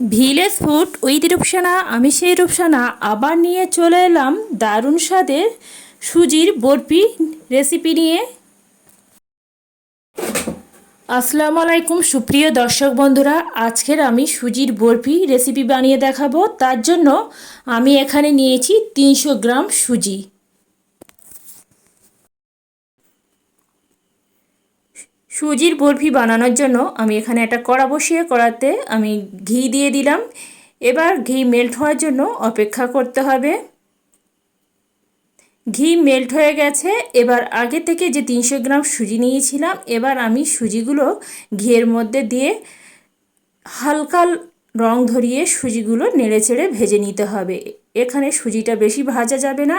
Village food with Rupsana আমি সেই রূপসানা, আবার নিয়ে চলে এলাম দারুণ স্বাদের সুজির বরফি রেসিপি নিয়ে। আসসালামু আলাইকুম, সুপ্রিয় দর্শক বন্ধুরা, আজকের আমি সুজির বরফি রেসিপি বানিয়ে দেখাবো। তার জন্য আমি এখানে নিয়েছি তিনশো গ্রাম সুজি। সুজির বরফি বানানোর জন্য আমি এখানে একটা কড়া বসিয়ে কড়াতে আমি ঘি দিয়ে দিলাম। এবার ঘি মেল্ট হওয়ার জন্য অপেক্ষা করতে হবে। ঘি মেল্ট হয়ে গেছে। এবার আগে থেকে যে তিনশো গ্রাম সুজি নিয়েছিলাম, এবার আমি সুজিগুলো ঘিয়ের মধ্যে দিয়ে হালকা রং ধরিয়ে সুজিগুলো নেড়ে চেড়ে ভেজে নিতে হবে। এখানে সুজিটা বেশি ভাজা যাবে না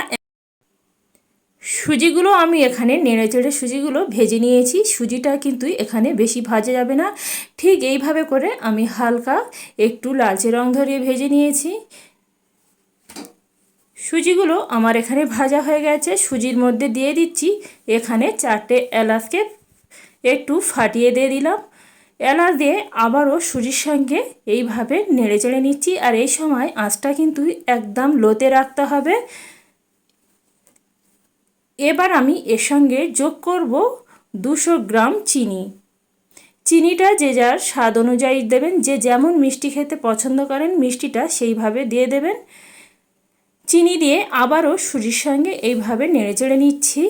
সুজিগুলো আমি এখানে নেড়ে চেড়ে সুজিগুলো ভেজে নিয়েছি। সুজিটা কিন্তু এখানে বেশি ভাজা যাবে না। ঠিক এইভাবে করে আমি হালকা একটু লালচে রং ধরিয়ে ভেজে নিয়েছি। সুজিগুলো আমার এখানে ভাজা হয়ে গেছে। সুজির মধ্যে দিয়ে দিচ্ছি এখানে চারটে এলাচকে একটু ফাটিয়ে দিয়ে দিলাম। এলাচ দিয়ে আবারও সুজির সঙ্গে এইভাবে নেড়ে চেড়ে নিচ্ছি। আর এই সময় আঁচটা কিন্তু একদম লোতে রাখতে হবে। এবার আমি এর সঙ্গে যোগ করব দুশো গ্রাম চিনি। চিনিটা যে যার স্বাদ অনুযায়ী দেবেন, যে যেমন মিষ্টি খেতে পছন্দ করেন, মিষ্টিটা সেইভাবে দিয়ে দেবেন। চিনি দিয়ে আবারও সুজির সঙ্গে এইভাবে নেড়ে নেড়েচেড়ে নিচ্ছি।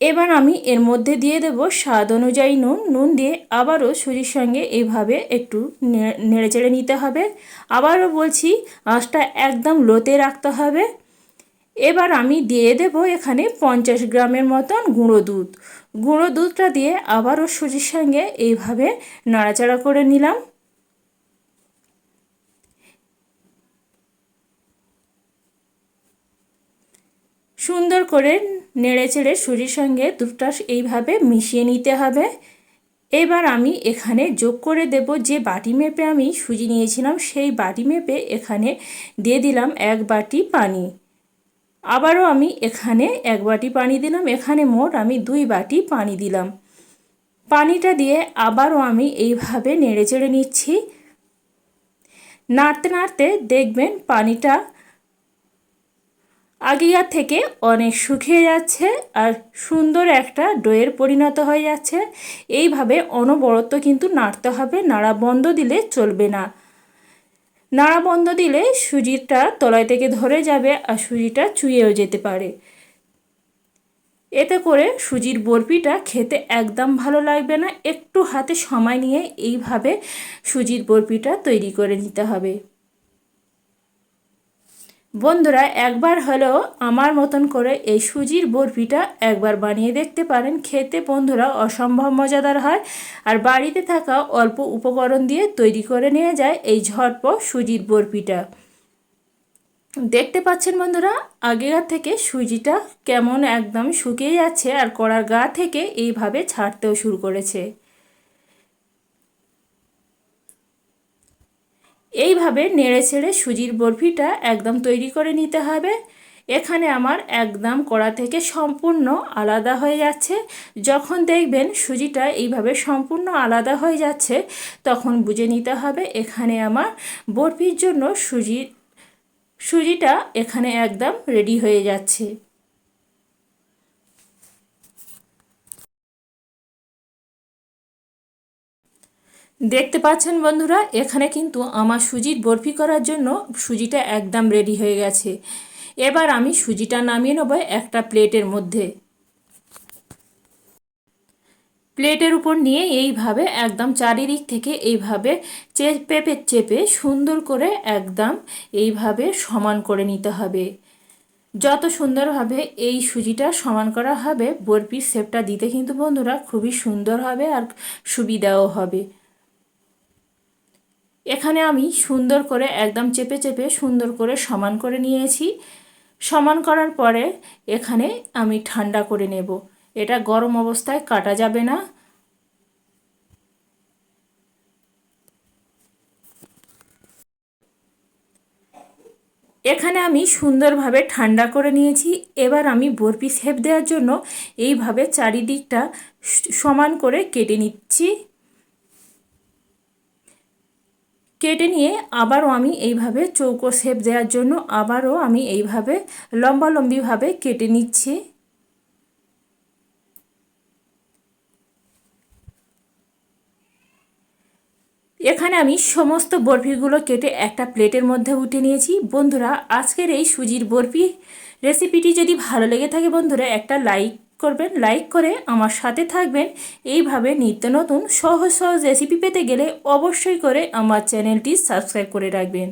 এবার আমি এর মধ্যে দিয়ে দেব স্বাদ অনুযায়ী নুন। নুন দিয়ে আবারও সুজির সঙ্গে এইভাবে একটু নেড়েচেড়ে নিতে হবে। আবারও বলছি, আঁচটা একদম লোতে রাখতে হবে। এবার আমি দিয়ে দেব এখানে পঞ্চাশ গ্রামের মতন গুঁড়ো দুধ। গুঁড়ো দুধটা দিয়ে আবারও সুজির সঙ্গে এইভাবে নাড়াচাড়া করে নিলাম। সুন্দর করে নেড়ে চেড়ে সুজির সঙ্গে দুধটা এইভাবে মিশিয়ে নিতে হবে। এবার আমি এখানে যোগ করে দেব যে বাটি মেপে আমি সুজি নিয়েছিলাম, সেই বাটি মেপে এখানে দিয়ে দিলাম এক বাটি পানি। আবারও আমি এখানে এক বাটি পানি দিলাম। এখানে মোট আমি দুই বাটি পানি দিলাম। পানিটা দিয়ে আবারও আমি এইভাবে নেড়ে চেড়ে নিচ্ছি। নাড়তে নাড়তে দেখবেন পানিটা আগেকার থেকে অনেক শুকিয়ে যাচ্ছে আর সুন্দর একটা ডোয়ের পরিণত হয়ে যাচ্ছে। এইভাবে অনবরত কিন্তু নাড়তে হবে, নাড়া বন্ধ দিলে চলবে না। নাড়া বন্ধ দিলে সুজিটা তলায় থেকে ধরে যাবে আর সুজিটা চুইয়েও যেতে পারে। এতে করে সুজির বরফিটা খেতে একদম ভালো লাগবে না। একটু হাতে সময় নিয়ে এইভাবে সুজির বরফিটা তৈরি করে নিতে হবে। বন্ধুরা, একবার হলেও আমার মতন করে এই সুজির বরফিটা একবার বানিয়ে দেখতে পারেন। খেতে বন্ধুরা অসম্ভব মজাদার হয়। আর বাড়িতে থাকা অল্প উপকরণ দিয়ে তৈরি করে নিয়ে যায় এই ঝটপট সুজির বরফিটা। দেখতে পাচ্ছেন বন্ধুরা, আগেকার থেকে সুজিটা কেমন একদম শুকিয়ে যাচ্ছে আর কড়ার গা থেকে এইভাবে ছাড়তেও শুরু করেছে। এইভাবে নেড়ে ছেড়ে সুজির বরফিটা একদম তৈরি করে নিতে হবে। এখানে আমার একদম কড়া থেকে সম্পূর্ণ আলাদা হয়ে যাচ্ছে। যখন দেখবেন সুজিটা এইভাবে সম্পূর্ণ আলাদা হয়ে যাচ্ছে, তখন বুঝে নিতে হবে এখানে আমার বরফির জন্য সুজির, সুজিটা এখানে একদম রেডি হয়ে যাচ্ছে। দেখতে পাচ্ছেন বন্ধুরা, এখানে কিন্তু আমার সুজির বরফি করার জন্য সুজিটা একদম রেডি হয়ে গেছে। এবার আমি সুজিটা নামিয়ে নেব একটা প্লেটের মধ্যে। প্লেটের উপর নিয়ে এইভাবে একদম চারিদিক থেকে এইভাবে চেপে চেপে সুন্দর করে একদম এইভাবে সমান করে নিতে হবে। যত সুন্দরভাবে এই সুজিটা সমান করা হবে, বরফির শেপটা দিতে কিন্তু বন্ধুরা খুবই সুন্দর হবে আর সুবিধাও হবে। এখানে আমি সুন্দর করে একদম চেপে চেপে সুন্দর করে সমান করে নিয়েছি। সমান করার পরে এখানে আমি ঠান্ডা করে নেব। এটা গরম অবস্থায় কাটা যাবে না। এখানে আমি সুন্দরভাবে ঠান্ডা করে নিয়েছি। এবার আমি বরফি সেপ দেওয়ার জন্য এইভাবে চারিদিকটা সমান করে কেটে নিচ্ছি। কেটে নিয়ে আবারও আমি এইভাবে চৌকো শেপ দেওয়ার জন্য আবারও আমি এইভাবে লম্বালম্বিভাবে কেটে নিচ্ছি। এখানে আমি সমস্ত বরফিগুলো কেটে একটা প্লেটের মধ্যে উঠে নিয়েছি। বন্ধুরা, আজকের এই সুজির বরফি রেসিপিটি যদি ভালো লেগে থাকে বন্ধুরা, একটা লাইক করবেন লাইক করে আমার সাথে থাকবেন। এইভাবে নিত্য নতুন সহজ সহজ রেসিপি পেতে গেলে অবশ্যই করে আমার চ্যানেলটি সাবস্ক্রাইব করে রাখবেন।